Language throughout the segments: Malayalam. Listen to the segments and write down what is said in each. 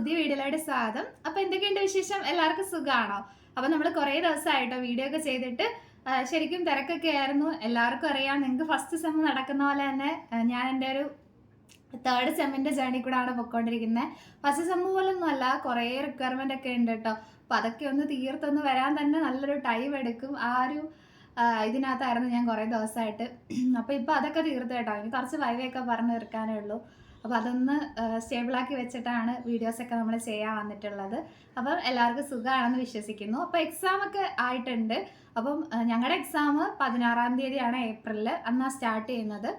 പുതിയ വീഡിയോയുടെ സ്വാഗതം. അപ്പൊ എന്തൊക്കെയുണ്ട് വിശേഷം? എല്ലാവർക്കും സുഖമാണോ അപ്പൊ നമ്മൾ കുറേ ദിവസമായിട്ടോ വീഡിയോ ഒക്കെ ചെയ്തിട്ട് ശരിക്കും തിരക്കൊക്കെ ആയിരുന്നു. എല്ലാവർക്കും അറിയാം നിങ്ങൾക്ക് ഫസ്റ്റ് സെം നടക്കുന്ന പോലെ തന്നെ ഞാൻ എന്റെ ഒരു തേർഡ് സെമ്മിന്റെ ജേണി കൂടെ ആണ് പൊയ്ക്കൊണ്ടിരിക്കുന്നത് ഫസ്റ്റ് സെം പോലൊന്നും അല്ല കുറേ റിക്വയർമെന്റ് ഒക്കെ ഉണ്ട് കേട്ടോ അപ്പൊ അതൊക്കെ ഒന്ന് തീർത്തൊന്ന് വരാൻ തന്നെ നല്ലൊരു ടൈം എടുക്കും. ആ ഒരു ഇതിനകത്തായിരുന്നു ഞാൻ കുറേ ദിവസമായിട്ട്. അപ്പൊ ഇപ്പൊ അതൊക്കെ തീർത്ത് കേട്ടോ. എനിക്ക് കുറച്ച് വൈവയൊക്കെ പറഞ്ഞു തീർക്കാനേ ഉള്ളൂ. അപ്പോൾ അതൊന്ന് സ്റ്റേബിളാക്കി വെച്ചിട്ടാണ് വീഡിയോസൊക്കെ നമ്മൾ ചെയ്യാൻ വന്നിട്ടുള്ളത്. അപ്പം എല്ലാവർക്കും സുഖമാണെന്ന് വിശ്വസിക്കുന്നു. അപ്പോൾ എക്സാം ഒക്കെ ആയിട്ടുണ്ട്. അപ്പം ഞങ്ങളുടെ എക്സാം പതിനാറാം തീയതിയാണ് ഏപ്രിലിൽ അന്നാണ് സ്റ്റാർട്ട് ചെയ്യുന്നത്.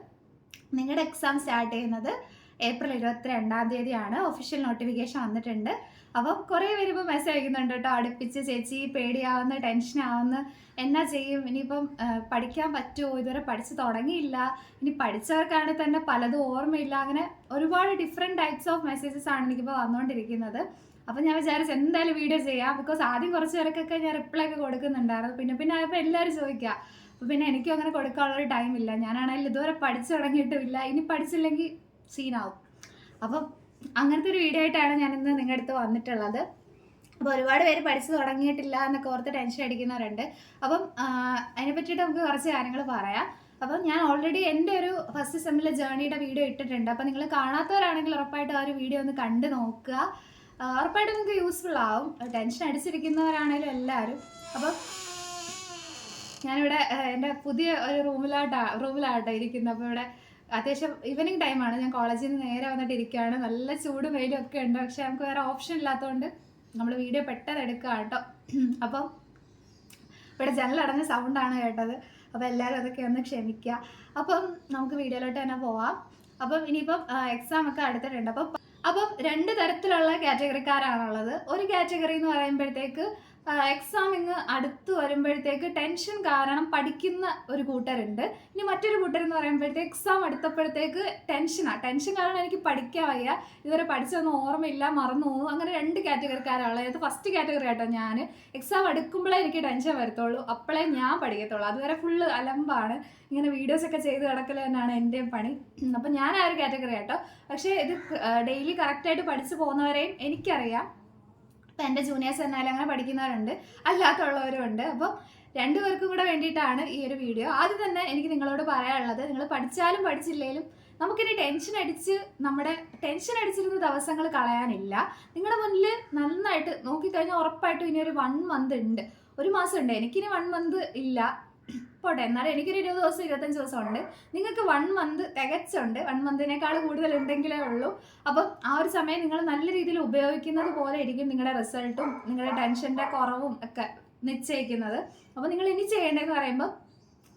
നിങ്ങളുടെ എക്സാം സ്റ്റാർട്ട് ചെയ്യുന്നത് ഏപ്രിൽ ഇരുപത്തി രണ്ടാം തീയതിയാണ് ഒഫീഷ്യൽ നോട്ടിഫിക്കേഷൻ വന്നിട്ടുണ്ട്. അപ്പം കുറേ പേര് ഇപ്പോൾ മെസ്സേജ് അയക്കുന്നുണ്ട് കേട്ടോ അടുപ്പിച്ച് ചേച്ചി പേടിയാവുന്ന ടെൻഷൻ ആവുന്ന. എന്നാ ചെയ്യും? ഇനിയിപ്പം പഠിക്കാൻ പറ്റുമോ? ഇതുവരെ പഠിച്ച് തുടങ്ങിയില്ല. ഇനി പഠിച്ചവർക്കാണെങ്കിൽ തന്നെ പലതും ഓർമ്മയില്ല. അങ്ങനെ ഒരുപാട് ഡിഫറെന്റ് ടൈപ്സ് ഓഫ് മെസ്സേജസ് ആണ് എനിക്കിപ്പോൾ വന്നുകൊണ്ടിരിക്കുന്നത് അപ്പം ഞാൻ വിചാരിച്ചു എന്തായാലും വീഡിയോ ചെയ്യാം. ബിക്കോസ് ആദ്യം കുറച്ച് പേർക്കൊക്കെ ഞാൻ റിപ്ലൈ ഒക്കെ കൊടുക്കുന്നുണ്ടായിരുന്നു. പിന്നെ പിന്നെ ആയപ്പോൾ എല്ലാവരും ചോദിക്കുക. അപ്പോൾ പിന്നെ എനിക്കും അങ്ങനെ കൊടുക്കാനുള്ളൊരു ടൈം ഇല്ല. ഞാനാണെങ്കിൽ ഇതുവരെ പഠിച്ചു തുടങ്ങിയിട്ടുമില്ല. ഇനി പഠിച്ചില്ലെങ്കിൽ സീനാവും അപ്പം അങ്ങനത്തെ ഒരു വീഡിയോ ആയിട്ടാണ് ഞാനിന്ന് നിങ്ങളുടെ അടുത്ത് വന്നിട്ടുള്ളത്. അപ്പോൾ ഒരുപാട് പേര് പഠിച്ചു തുടങ്ങിയിട്ടില്ല എന്നൊക്കെ ഓർത്ത് ടെൻഷൻ അടിക്കുന്നവരുണ്ട്. അപ്പം അതിനെ പറ്റിയിട്ട് നമുക്ക് കുറച്ച് കാര്യങ്ങൾ പറയാം. അപ്പം ഞാൻ ഓൾറെഡി എന്റെ ഒരു ഫസ്റ്റ് സെമ്മിലെ ജേണിയുടെ വീഡിയോ ഇട്ടിട്ടുണ്ട്. അപ്പം നിങ്ങൾ കാണാത്തവരാണെങ്കിൽ ഉറപ്പായിട്ട് ആ ഒരു വീഡിയോ ഒന്ന് കണ്ടു നോക്കുക. ഉറപ്പായിട്ട് നിങ്ങൾക്ക് യൂസ്ഫുൾ ആവും. ടെൻഷൻ അടിച്ചിരിക്കുന്നവരാണേലും എല്ലാവരും. അപ്പം ഞാനിവിടെ എന്റെ പുതിയ ഒരു റൂമിലാട്ടാ റൂമിലാട്ടോ ഇരിക്കുന്നത്. അപ്പോൾ ഇവിടെ അത്യാവശ്യം ഈവനിങ് ടൈമാണ് ഞാൻ കോളേജിൽ നിന്ന് നേരെ വന്നിട്ട് ഇരിക്കുകയാണ് നല്ല ചൂടും വെയിലും ഒക്കെ ഉണ്ട്. പക്ഷെ നമുക്ക് വേറെ ഓപ്ഷൻ ഇല്ലാത്തതുകൊണ്ട് നമ്മൾ വീഡിയോ പെട്ടെന്ന് എടുക്കുക കേട്ടോ. അപ്പം ഇവിടെ ജനലടഞ്ഞ സൗണ്ടാണ് കേട്ടത്. അപ്പോൾ എല്ലാവരും അതൊക്കെ ഒന്ന് ക്ഷമിക്കുക അപ്പം നമുക്ക് വീഡിയോയിലോട്ട് തന്നെ പോവാം. അപ്പം ഇനിയിപ്പം എക്സാം ഒക്കെ അടുത്തിട്ടുണ്ട്. അപ്പം അപ്പം രണ്ട് തരത്തിലുള്ള കാറ്റഗറിക്കാരാണുള്ളത് ഒരു കാറ്റഗറി എന്ന് പറയുമ്പോഴത്തേക്ക് എക്സാം ഇങ്ങ് അടുത്ത് വരുമ്പോഴത്തേക്ക് ടെൻഷൻ കാരണം പഠിക്കുന്ന ഒരു കൂട്ടരുണ്ട്. ഇനി മറ്റൊരു കൂട്ടർ എന്ന് പറയുമ്പോഴത്തേക്ക് എക്സാം അടുത്തപ്പോഴത്തേക്ക് ടെൻഷനാണ് ടെൻഷൻ കാരണം എനിക്ക് പഠിക്കാൻ വയ്യ. ഇതുവരെ പഠിച്ചതൊന്നും ഓർമ്മയില്ല മറന്നു പോകും അങ്ങനെ രണ്ട് കാറ്റഗറിക്കാരാണുള്ളത് അതായത് ഫസ്റ്റ് കാറ്റഗറി ആട്ടോ ഞാൻ എക്സാം എടുക്കുമ്പോഴേ എനിക്ക് ടെൻഷൻ വരത്തുള്ളൂ. അപ്പോഴേ ഞാൻ പഠിക്കത്തുള്ളൂ. അതുവരെ ഫുള്ള് അലമ്പാണ്. ഇങ്ങനെ വീഡിയോസ് ഒക്കെ ചെയ്ത് കിടക്കൽ തന്നെയാണ് എന്റെയും പണി. അപ്പം ഞാൻ ആ ഒരു കാറ്റഗറി ആട്ടോ. പക്ഷേ ഇത് ഡെയിലി കറക്റ്റായിട്ട് പഠിച്ചു പോകുന്നവരെയും എനിക്കറിയാം. ഇപ്പം എന്റെ ജൂനിയേഴ്സ് എന്നാലും അങ്ങനെ പഠിക്കുന്നവരുണ്ട്. അല്ലാത്തുള്ളവരും ഉണ്ട്. അപ്പം രണ്ടുപേർക്കും കൂടെ വേണ്ടിയിട്ടാണ് ഈ ഒരു വീഡിയോ ആദ്യം തന്നെ എനിക്ക് നിങ്ങളോട് പറയാനുള്ളത്. നിങ്ങൾ പഠിച്ചാലും പഠിച്ചില്ലെങ്കിലും നമുക്കിനി ടെൻഷൻ അടിച്ച് നമ്മുടെ ടെൻഷൻ അടിച്ചിരുന്ന ദിവസങ്ങൾ കളയാനില്ല. നിങ്ങളുടെ മുന്നിൽ നന്നായിട്ട് നോക്കിക്കഴിഞ്ഞാൽ ഉറപ്പായിട്ടും ഇനി ഒരു വൺ മന്ത് ഉണ്ട്. ഒരു മാസം ഉണ്ട് എനിക്കിനി വൺ മന്ത് ഇല്ല. പോട്ടെ എന്നാലും എനിക്കൊരു ഇരുപത് ദിവസം ഇരുപത്തഞ്ച് ദിവസം ഉണ്ട് നിങ്ങൾക്ക് വൺ മന്ത് തികച്ചുണ്ട്. വൺ മന്തിനേക്കാൾ കൂടുതൽ ഉണ്ടെങ്കിലേ ഉള്ളൂ. അപ്പം ആ ഒരു സമയം നിങ്ങൾ നല്ല രീതിയിൽ ഉപയോഗിക്കുന്നത് പോലെ ആയിരിക്കും നിങ്ങളുടെ റിസൾട്ടും നിങ്ങളുടെ ടെൻഷന്റെ കുറവും ഒക്കെ നിശ്ചയിക്കുന്നത്. അപ്പോൾ നിങ്ങൾ ഇനി ചെയ്യേണ്ടതെന്ന് പറയുമ്പോൾ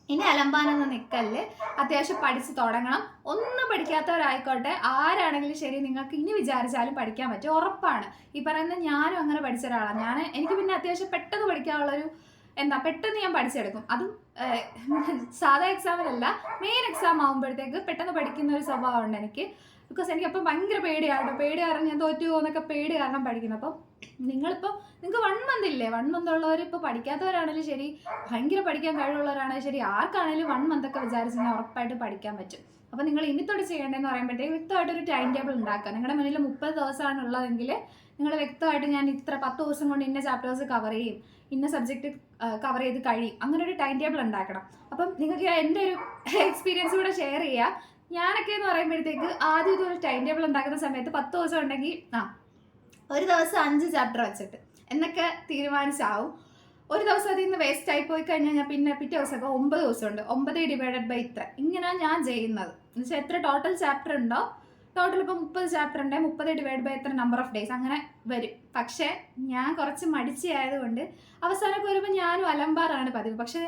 ഇനി അലമ്പാനെന്ന് നിൽക്കല്ല് അത്യാവശ്യം പഠിച്ച് തുടങ്ങണം. ഒന്നും പഠിക്കാത്തവരായിക്കോട്ടെ ആരാണെങ്കിലും ശരി നിങ്ങൾക്ക് ഇനി വിചാരിച്ചാലും പഠിക്കാൻ പറ്റും. ഉറപ്പാണ്. ഈ പറയുന്ന ഞാനും അങ്ങനെ പഠിച്ച ഒരാളാണ്. ഞാൻ എനിക്ക് പിന്നെ അത്യാവശ്യം പെട്ടെന്ന് പഠിക്കാനുള്ളൊരു എന്താ പെട്ടെന്ന് ഞാൻ പഠിച്ചെടുക്കും. അതും സാധാ എക്സാമിനല്ല മെയിൻ എക്സാം ആകുമ്പോഴത്തേക്ക് പെട്ടെന്ന് പഠിക്കുന്ന ഒരു സ്വഭാവമുണ്ട് എനിക്ക്. ബിക്കോസ് എനിക്ക് അപ്പം ഭയങ്കര പേടിയാണ് പേടി കാരണം ഞാൻ തോറ്റു പോകുന്നൊക്കെ പേടി കാരണം പഠിക്കുന്നത് അപ്പം നിങ്ങളിപ്പോൾ നിങ്ങൾക്ക് വൺ മന്ത് ഇല്ലേ? വൺ മന്ത് ഉള്ളവർ ഇപ്പോൾ പഠിക്കാത്തവരാണെങ്കിലും ശരി ഭയങ്കര പഠിക്കാൻ കഴിവുള്ളവരാണെങ്കിലും ശരി ആർക്കാണെങ്കിലും വൺ മന്ത് ഒക്കെ വിചാരിച്ച് ഞാൻ ഉറപ്പായിട്ട് പഠിക്കാൻ പറ്റും. അപ്പോൾ നിങ്ങൾ ഇനി തൊട്ട് ചെയ്യേണ്ടതെന്ന് പറയുമ്പോഴത്തേക്ക് വ്യക്തമായിട്ടൊരു ടൈം ടേബിൾ ഉണ്ടാക്കുക. നിങ്ങളുടെ മുന്നിൽ മുപ്പത് ദിവസമാണ് ഉള്ളതെങ്കിൽ നിങ്ങൾ വ്യക്തമായിട്ട് ഞാൻ ഇത്ര പത്ത് ദിവസം കൊണ്ട് ഇന്ന ചാപ്റ്റേഴ്സ് കവർ ചെയ്യും ഇന്ന സബ്ജക്റ്റ് കവർ ചെയ്ത് കഴിയും. അങ്ങനെ ഒരു ടൈം ടേബിൾ ഉണ്ടാക്കണം. അപ്പം നിങ്ങൾക്ക് എന്റെ ഒരു എക്സ്പീരിയൻസ് കൂടെ ഷെയർ ചെയ്യാം. ഞാനൊക്കെ എന്ന് പറയുമ്പോഴത്തേക്ക് ആദ്യം ഇതൊരു ടൈം ടേബിൾ ഉണ്ടാക്കുന്ന സമയത്ത് പത്ത് ദിവസം ഉണ്ടെങ്കിൽ ആ ഒരു ദിവസം അഞ്ച് ചാപ്റ്റർ വെച്ചിട്ട് എന്നൊക്കെ തീരുമാനിച്ചാവും. ഒരു ദിവസം അതിൽ നിന്ന് വേസ്റ്റ് ആയി പോയി കഴിഞ്ഞാൽ ഞാൻ പിന്നെ പിറ്റേ ദിവസമൊക്കെ ഒമ്പത് ദിവസമുണ്ട്. ഒമ്പത് ഡിവൈഡഡ് ബൈ ഇത്ര. ഇങ്ങനെയാണ് ഞാൻ ചെയ്യുന്നത്. എന്ന് വെച്ചാൽ എത്ര ടോട്ടൽ ചാപ്റ്റർ ഉണ്ടോ ടോട്ടൽ ഇപ്പോൾ മുപ്പത് ചാപ്റ്റർ ഉണ്ട്. മുപ്പത് ഡിവൈഡ് ബൈ എത്ര നമ്പർ ഓഫ് ഡേയ്സ് അങ്ങനെ വരും. പക്ഷേ ഞാൻ കുറച്ച് മടിച്ചായതുകൊണ്ട് അവസാനമൊക്കെ വരുമ്പോൾ ഞാനും അലമ്പാറാണ് പതിവ്. പക്ഷേ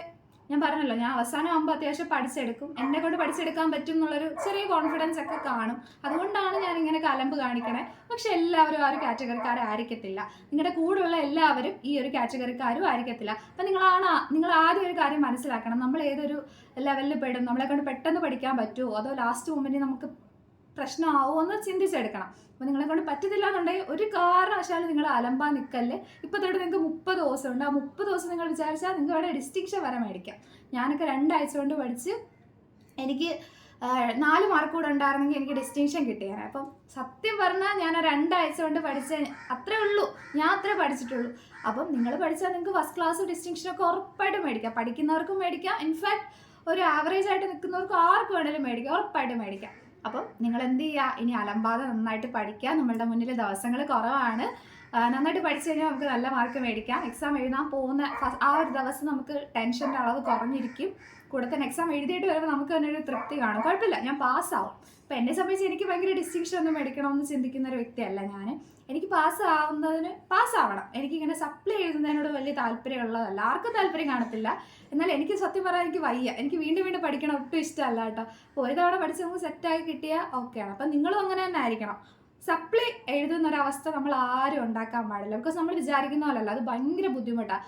ഞാൻ പറഞ്ഞല്ലോ ഞാൻ അവസാനം ആകുമ്പോൾ അത്യാവശ്യം പഠിച്ചെടുക്കും. എന്നെ കൊണ്ട് പഠിച്ചെടുക്കാൻ പറ്റും എന്നുള്ളൊരു ചെറിയ കോൺഫിഡൻസ് ഒക്കെ കാണും. അതുകൊണ്ടാണ് ഞാൻ ഇങ്ങനെ കലമ്പ് കാണിക്കണേ. പക്ഷെ എല്ലാവരും ആ ഒരു കാറ്റഗറിക്കാരായിരിക്കത്തില്ല നിങ്ങളുടെ കൂടെയുള്ള എല്ലാവരും ഈ ഒരു കാറ്റഗറിക്കാരും ആയിരിക്കത്തില്ല. അപ്പം നിങ്ങളാണ് നിങ്ങൾ ആദ്യം ഒരു കാര്യം മനസ്സിലാക്കണം. നമ്മൾ ഏതൊരു ലെവലിൽ പെടും? നമ്മളെ കൊണ്ട് പെട്ടെന്ന് പഠിക്കാൻ പറ്റുമോ അതോ ലാസ്റ്റ് മൊമെന്റിൽ നമുക്ക് പ്രശ്നമാവുമോ എന്ന് ചിന്തിച്ചെടുക്കണം. അപ്പോൾ നിങ്ങളെ കൊണ്ട് പറ്റത്തില്ല എന്നുണ്ടെങ്കിൽ ഒരു കാരണവശാലും നിങ്ങൾ അലമ്പാൻ നിൽക്കല്ലേ ഇപ്പോൾ തൊട്ട് നിങ്ങൾക്ക് മുപ്പത് ദിവസം ഉണ്ട് ആ മുപ്പത് ദിവസം നിങ്ങൾ വിചാരിച്ചാൽ നിങ്ങൾക്ക് അവിടെ ഡിസ്റ്റിങ്ഷൻ വരെ മേടിക്കാം. ഞാനൊക്കെ രണ്ടാഴ്ച കൊണ്ട് പഠിച്ച് എനിക്ക് നാല് മാർക്ക് കൂടെ ഉണ്ടായിരുന്നെങ്കിൽ എനിക്ക് ഡിസ്റ്റിങ്ഷൻ കിട്ടിയാണ് അപ്പം സത്യം പറഞ്ഞാൽ ഞാൻ ആ രണ്ടാഴ്ച കൊണ്ട് പഠിച്ച അത്രേ ഉള്ളൂ. ഞാൻ അത്രേ പഠിച്ചിട്ടുള്ളൂ. അപ്പം നിങ്ങൾ പഠിച്ചാൽ നിങ്ങൾക്ക് ഫസ്റ്റ് ക്ലാസ് ഡിസ്റ്റിങ്ഷനൊക്കെ ഉറപ്പായിട്ടും മേടിക്കാം. പഠിക്കുന്നവർക്കും മേടിക്കാം. ഇൻഫാക്ട് ഒരു ആവറേജ് ആയിട്ട് നിൽക്കുന്നവർക്ക് ആർക്ക് വേണേലും മേടിക്കാം. ഉറപ്പായിട്ടും മേടിക്കാം. അപ്പം നിങ്ങൾ എന്ത് ചെയ്യുക ഇനി അലമ്പാതെ നന്നായിട്ട് പഠിക്കുക. നമ്മളുടെ മുന്നിൽ ദിവസങ്ങൾ കുറവാണ്. നന്നായിട്ട് പഠിച്ചു കഴിഞ്ഞാൽ നമുക്ക് നല്ല മാർക്ക് മേടിക്കാം. എക്സാം എഴുതാൻ പോകുന്ന ആ ഒരു ദിവസം നമുക്ക് ടെൻഷന്റെ അളവ് കുറഞ്ഞിരിക്കും. കൂടെ തന്നെ എക്സാം എഴുതിയിട്ട് വരുമ്പോൾ നമുക്ക് തന്നെ ഒരു തൃപ്തി കാണും. കുഴപ്പമില്ല. ഞാൻ പാസ്സാവും അപ്പോൾ എന്നെ സംബന്ധിച്ച് എനിക്ക് ഭയങ്കര ഡിസ്റ്റിങ്ഷൻ ഒന്നും മേടിക്കണമെന്ന് ചിന്തിക്കുന്ന ഒരു വ്യക്തിയല്ല ഞാൻ എനിക്ക് പാസ് ആവുന്നതിന് പാസ് ആവണം. എനിക്ക് ഇങ്ങനെ സപ്ലൈ എഴുതുന്നതിനോട് വലിയ താല്പര്യമുള്ളതല്ല. ആർക്കും താല്പര്യം കാണത്തില്ല. എന്നാൽ എനിക്ക് സത്യം പറയാൻ എനിക്ക് വയ്യ. എനിക്ക് വീണ്ടും വീണ്ടും പഠിക്കണം ഒട്ടും ഇഷ്ടമല്ല കേട്ടോ. അപ്പോൾ ഒരു തവണ പഠിച്ച് നമുക്ക് സെറ്റായി കിട്ടിയാൽ ഓക്കെയാണ് അപ്പം നിങ്ങളും അങ്ങനെ തന്നെ ആയിരിക്കണം. സപ്ലൈ എഴുതുന്ന ഒരവസ്ഥ നമ്മൾ ആരും ഉണ്ടാക്കാൻ പാടില്ല. ബിക്കോസ് നമ്മൾ വിചാരിക്കുന്ന പോലല്ല അത് ഭയങ്കര ബുദ്ധിമുട്ടാണ്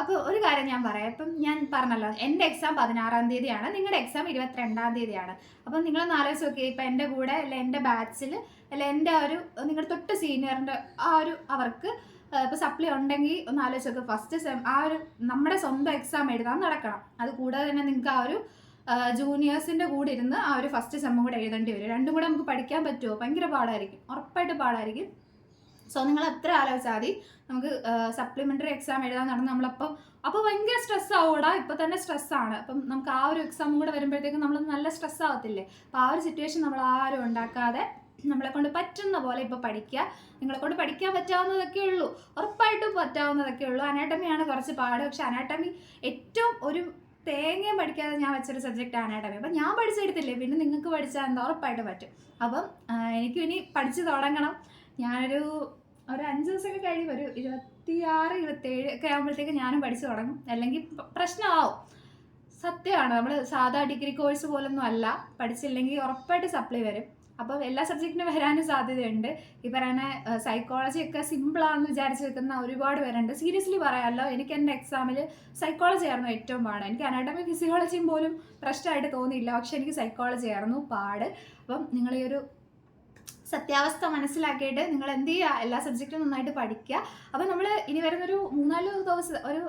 അപ്പോൾ ഒരു കാര്യം ഞാൻ പറയാം. ഇപ്പം ഞാൻ പറഞ്ഞല്ലോ എന്റെ എക്സാം പതിനാറാം തീയതിയാണ് നിങ്ങളുടെ എക്സാം ഇരുപത്തിരണ്ടാം തീയതിയാണ്. അപ്പം നാലേ ദിവസം ഒക്കെ ഇപ്പം എന്റെ കൂടെ അല്ല എന്റെ ബാച്ചിൽ അല്ല എന്റെ ഒരു നിങ്ങളുടെ തൊട്ട് സീനിയറിന്റെ ആ ഒരു അവർക്ക് ഇപ്പോൾ സപ്ലൈ ഉണ്ടെങ്കിൽ ഒന്ന് ആലോചിച്ച് നോക്കുക ഫസ്റ്റ് സെം ആ ഒരു നമ്മുടെ സ്വന്തം എക്സാം എഴുതാൻ നടക്കണം. അത് കൂടാതെ തന്നെ നിങ്ങൾക്ക് ആ ഒരു ജൂനിയേഴ്സിന്റെ കൂടെ ഇരുന്ന് ആ ഒരു ഫസ്റ്റ് സെമ്മും കൂടെ എഴുതേണ്ടി വരും. രണ്ടും കൂടെ നമുക്ക് പഠിക്കാൻ പറ്റുമോ ഭയങ്കര പാടായിരിക്കും. ഉറപ്പായിട്ട് പാടായിരിക്കും. സോ നിങ്ങൾ എത്ര ആലോചിച്ചാൽ മതി. നമുക്ക് സപ്ലിമെന്ററി എക്സാം എഴുതാൻ നടന്ന് നമ്മളപ്പം അപ്പോൾ ഭയങ്കര സ്ട്രെസ് ആവൂടാ ഇപ്പോൾ തന്നെ സ്ട്രെസ്സാണ് അപ്പം നമുക്ക് ആ ഒരു എക്സാം കൂടെ വരുമ്പോഴത്തേക്കും നമ്മൾ നല്ല സ്ട്രെസ് ആവത്തില്ലേ? അപ്പോൾ ആ ഒരു സിറ്റുവേഷൻ നമ്മൾ ആരും ഉണ്ടാക്കാതെ നമ്മളെ കൊണ്ട് പറ്റുന്ന പോലെ ഇപ്പോൾ പഠിക്കുക നിങ്ങളെ കൊണ്ട് പഠിക്കാൻ പറ്റാവുന്നതൊക്കെ ഉള്ളൂ. ഉറപ്പായിട്ടും പറ്റാവുന്നതൊക്കെ ഉള്ളൂ. അനാട്ടമിയാണ് കുറച്ച് പാട്. പക്ഷെ അനാട്ടമി ഏറ്റവും ഒരു തേങ്ങയും പഠിക്കാതെ ഞാൻ വെച്ചൊരു സബ്ജക്റ്റ് അനാട്ടമി അപ്പം ഞാൻ പഠിച്ചെടുത്തില്ലേ? പിന്നെ നിങ്ങൾക്ക് പഠിച്ചാൽ എന്താ? ഉറപ്പായിട്ട് പറ്റും. അപ്പം എനിക്കും ഇനി പഠിച്ചു തുടങ്ങണം. ഞാനൊരു ഒരു അഞ്ച് ദിവസമൊക്കെ കഴിയും ഒരു ഇരുപത്തിയാറ് ഇരുപത്തേഴ് ഒക്കെ ആകുമ്പോഴത്തേക്ക് ഞാനും പഠിച്ചു തുടങ്ങും. അല്ലെങ്കിൽ പ്രശ്നമാവും. സത്യമാണ്. നമ്മൾ സാധാ ഡിഗ്രി കോഴ്സ് പോലൊന്നും അല്ല. പഠിച്ചില്ലെങ്കിൽ ഉറപ്പായിട്ട് സപ്ലൈ വരും. അപ്പം എല്ലാ സബ്ജക്റ്റിനും വരാനും സാധ്യതയുണ്ട്. ഈ പറയുന്ന സൈക്കോളജി ഒക്കെ സിമ്പിളാണെന്ന് വിചാരിച്ച് വെക്കുന്ന ഒരുപാട് പേരുണ്ട്. സീരിയസ്ലി പറയാമല്ലോ എനിക്ക് എന്റെ എക്സാമിൽ സൈക്കോളജി ആയിരുന്നു ഏറ്റവും പാട്. എനിക്ക് അനാട്ടമി ഫിസിയോളജിയും പോലും പ്രശ്നമായിട്ട് തോന്നിയില്ല. പക്ഷെ എനിക്ക് സൈക്കോളജി ആയിരുന്നു പാട്. അപ്പം നിങ്ങൾ ഈ ഒരു സത്യാവസ്ഥ മനസ്സിലാക്കിയിട്ട് നിങ്ങൾ എന്ത് ചെയ്യുക? എല്ലാ സബ്ജക്റ്റും നന്നായിട്ട് പഠിക്കുക. അപ്പോൾ നമ്മൾ ഇനി വരുന്നൊരു മൂന്നാൽ ദിവസം ഒരു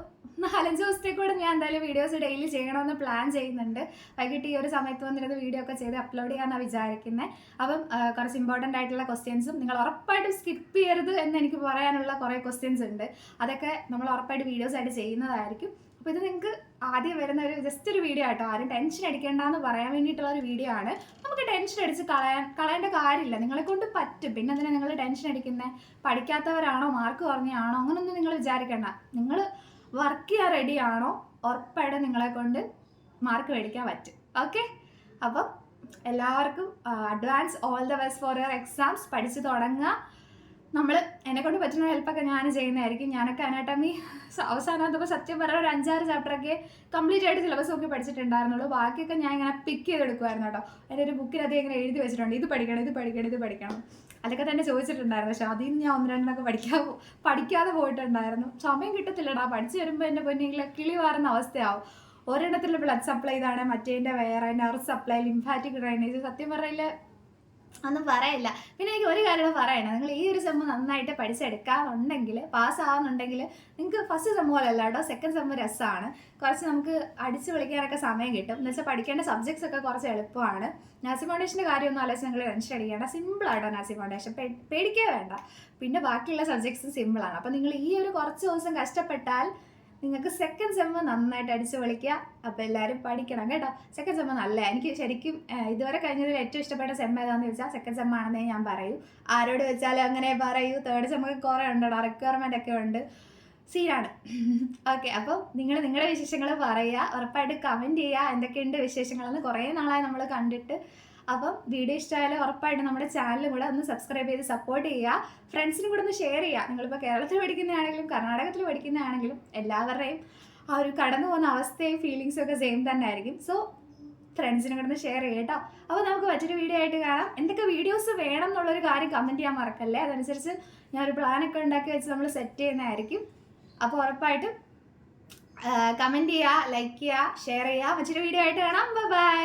നാലഞ്ച് ദിവസത്തേക്കൂടെ ഞാൻ എന്തായാലും വീഡിയോസ് ഡെയിലി ചെയ്യണമെന്ന് പ്ലാൻ ചെയ്യുന്നുണ്ട്. വൈകിട്ട് ഈ ഒരു സമയത്ത് വന്നിരുന്ന് വീഡിയോ ഒക്കെ ചെയ്ത് അപ്ലോഡ് ചെയ്യാമെന്നാണ് വിചാരിക്കുന്നത് അപ്പം കുറച്ച് ഇമ്പോർട്ടന്റ് ആയിട്ടുള്ള ക്വസ്റ്റ്യൻസും നിങ്ങൾ ഉറപ്പായിട്ടും സ്കിപ്പ് ചെയ്യരുത് എന്ന് എനിക്ക് പറയാനുള്ള കുറേ ക്വസ്റ്റ്യൻസ് ഉണ്ട്. അതൊക്കെ നമ്മൾ ഉറപ്പായിട്ട് വീഡിയോസ് ആയിട്ട് ചെയ്യുന്നതായിരിക്കും. അപ്പോൾ ഇത് നിങ്ങൾക്ക് ആദ്യം വരുന്ന ഒരു ജസ്റ്റ് ഒരു വീഡിയോ ആട്ടോ. ആരും ടെൻഷൻ അടിക്കേണ്ടെന്ന് പറയാൻ വേണ്ടിയിട്ടുള്ള ഒരു വീഡിയോ ആണ്. നമുക്ക് ടെൻഷൻ അടിച്ച് കളയാൻ കളയേണ്ട കാര്യമില്ല. നിങ്ങളെ കൊണ്ട് പറ്റും. പിന്നെ അതിനെ നിങ്ങൾ ടെൻഷൻ അടിക്കുന്നത് പഠിക്കാത്തവരാണോ? മാർക്ക് കുറഞ്ഞാണോ അങ്ങനൊന്നും നിങ്ങൾ വിചാരിക്കേണ്ട. നിങ്ങൾ വർക്ക് ചെയ്യാൻ റെഡി ആണോ? ഉറപ്പായിട്ട് നിങ്ങളെ കൊണ്ട് മാർക്ക് മേടിക്കാൻ പറ്റും. ഓക്കെ അപ്പം എല്ലാവർക്കും advance all the best for your exams പഠിച്ചു തുടങ്ങുക. നമ്മൾ എന്നെക്കൊണ്ട് പറ്റുന്ന ഹെൽപ്പൊക്കെ ഞാൻ ചെയ്യുന്നതായിരിക്കും. ഞാനൊക്കെ അനാട്ടമി അവസാനം അവസാനത്തപ്പോൾ സത്യം പറഞ്ഞ ഒരു അഞ്ചാറ് ചാപ്റ്ററൊക്കെ കംപ്ലീറ്റ് ആയിട്ട് സിലബസ് നോക്കി പഠിച്ചിട്ടുണ്ടായിരുന്നുള്ളൂ. ബാക്കിയൊക്കെ ഞാൻ ഇങ്ങനെ പിക്ക് ചെയ്തെടുക്കുമായിരുന്നു കേട്ടോ. എന്റെ ഒരു ബുക്കിൽ അത് ഇങ്ങനെ എഴുതി വെച്ചിട്ടുണ്ട്. ഇത് പഠിക്കണം ഇത് പഠിക്കണം ഇത് പഠിക്കണം. അതൊക്കെ തന്നെ ചോദിച്ചിട്ടുണ്ടായിരുന്നു. പക്ഷെ അതിൽ നിന്ന് ഞാൻ ഒന്ന് രണ്ടെണ്ണൊക്കെ പഠിക്കാൻ പഠിക്കാതെ പോയിട്ടുണ്ടായിരുന്നു. സമയം കിട്ടത്തില്ലടാ. പഠിച്ചു വരുമ്പോൾ എന്റെ പൊന്നിലെ കിളി വാറുന്ന അവസ്ഥയാവും. ഒരെണ്ണത്തിൽ ബ്ലഡ് സപ്ലൈ ഇതാണ് മറ്റേതിന്റെ വേറെ നെർവ് സപ്ലൈ ലിംഫാറ്റിക് ഡ്രൈനേജ് സത്യം പറയില്ല ഒന്നും പറയില്ല. പിന്നെ എനിക്ക് ഒരു കാര്യം പറയണം. നിങ്ങൾ ഈ ഒരു സെമ്മ് നന്നായിട്ട് പഠിച്ചെടുക്കാന്നുണ്ടെങ്കിൽ പാസ്സാവുന്നുണ്ടെങ്കിൽ നിങ്ങൾക്ക് ഫസ്റ്റ് സെമ്മ് പോലെ അല്ല കേട്ടോ. സെക്കൻഡ് സെമ്മ് രസമാണ് കുറച്ച് നമുക്ക് അടിച്ച് വിളിക്കാനൊക്കെ സമയം കിട്ടും. എന്ന് വെച്ചാൽ പഠിക്കേണ്ട സബ്ജക്ട്സ് ഒക്കെ കുറച്ച് എളുപ്പമാണ്. നാസി ഫൗണ്ടേഷന്റെ കാര്യമൊന്നും ആലോചിച്ച് നിങ്ങൾ ടെൻഷൻ അടിക്കേണ്ട. സിമ്പിളായിട്ടോ നാസി ഫൗണ്ടേഷൻ. പേടിക്കേ വേണ്ട. പിന്നെ ബാക്കിയുള്ള സബ്ജക്ട്സ് സിമ്പിളാണ് അപ്പോൾ നിങ്ങൾ ഈ ഒരു കുറച്ച് ദിവസം കഷ്ടപ്പെട്ടാൽ നിങ്ങൾക്ക് സെക്കൻഡ് സെമ്മ് നന്നായിട്ട് അടിച്ചു വിളിക്കുക അപ്പോൾ എല്ലാവരും പഠിക്കണം കേട്ടോ. സെക്കൻഡ് സെമ്മ് നല്ല എനിക്ക് ശരിക്കും ഇതുവരെ കഴിഞ്ഞതിൽ ഏറ്റവും ഇഷ്ടപ്പെട്ട സെം ഏതാണെന്ന് ചോദിച്ചാൽ സെക്കൻഡ് സെം ആണെന്നേ ഞാൻ പറയൂ. ആരോട് വെച്ചാലും അങ്ങനെ പറയൂ. തേർഡ് സെമ്മൊക്കെ കുറേ ഉണ്ടോ? റിക്വയർമെന്റ് ഒക്കെ ഉണ്ട്. സീനാണ് ഓക്കെ അപ്പോൾ നിങ്ങൾ നിങ്ങളുടെ വിശേഷങ്ങൾ പറയുക. ഉറപ്പായിട്ട് കമന്റ് ചെയ്യുക. എന്തൊക്കെയുണ്ട് വിശേഷങ്ങളെന്ന് കുറേ നാളായി നമ്മൾ കണ്ടിട്ട് അപ്പം വീഡിയോ ഇഷ്ടമായാലും ഉറപ്പായിട്ട് നമ്മുടെ ചാനലും കൂടെ ഒന്ന് സബ്സ്ക്രൈബ് ചെയ്ത് സപ്പോർട്ട് ചെയ്യുക. ഫ്രണ്ട്സിനും കൂടെ ഒന്ന് ഷെയർ ചെയ്യുക. നിങ്ങളിപ്പോൾ കേരളത്തിൽ പഠിക്കുന്നതാണെങ്കിലും കർണാടകത്തിൽ പഠിക്കുന്നതാണെങ്കിലും എല്ലാവരുടെയും ആ ഒരു കടന്നു പോകുന്ന അവസ്ഥയും ഫീലിങ്സും ഒക്കെ സെയിം തന്നെ ആയിരിക്കും. സോ ഫ്രണ്ട്സിനും കൂടെ ഒന്ന് ഷെയർ ചെയ്യുക കേട്ടോ അപ്പോൾ നമുക്ക് മറ്റൊരു വീഡിയോ ആയിട്ട് കാണാം. എന്തൊക്കെ വീഡിയോസ് വേണം എന്നുള്ളൊരു കാര്യം കമന്റ് ചെയ്യാൻ മറക്കല്ലേ? അതനുസരിച്ച് ഞാൻ ഒരു പ്ലാനൊക്കെ ഉണ്ടാക്കി വെച്ച് നമ്മൾ സെറ്റ് ചെയ്യുന്നതായിരിക്കും. അപ്പോൾ ഉറപ്പായിട്ടും കമന്റ് ചെയ്യുക ലൈക്ക് ചെയ്യുക ഷെയർ ചെയ്യുക. മറ്റൊരു വീഡിയോ ആയിട്ട് കാണാം. ബൈ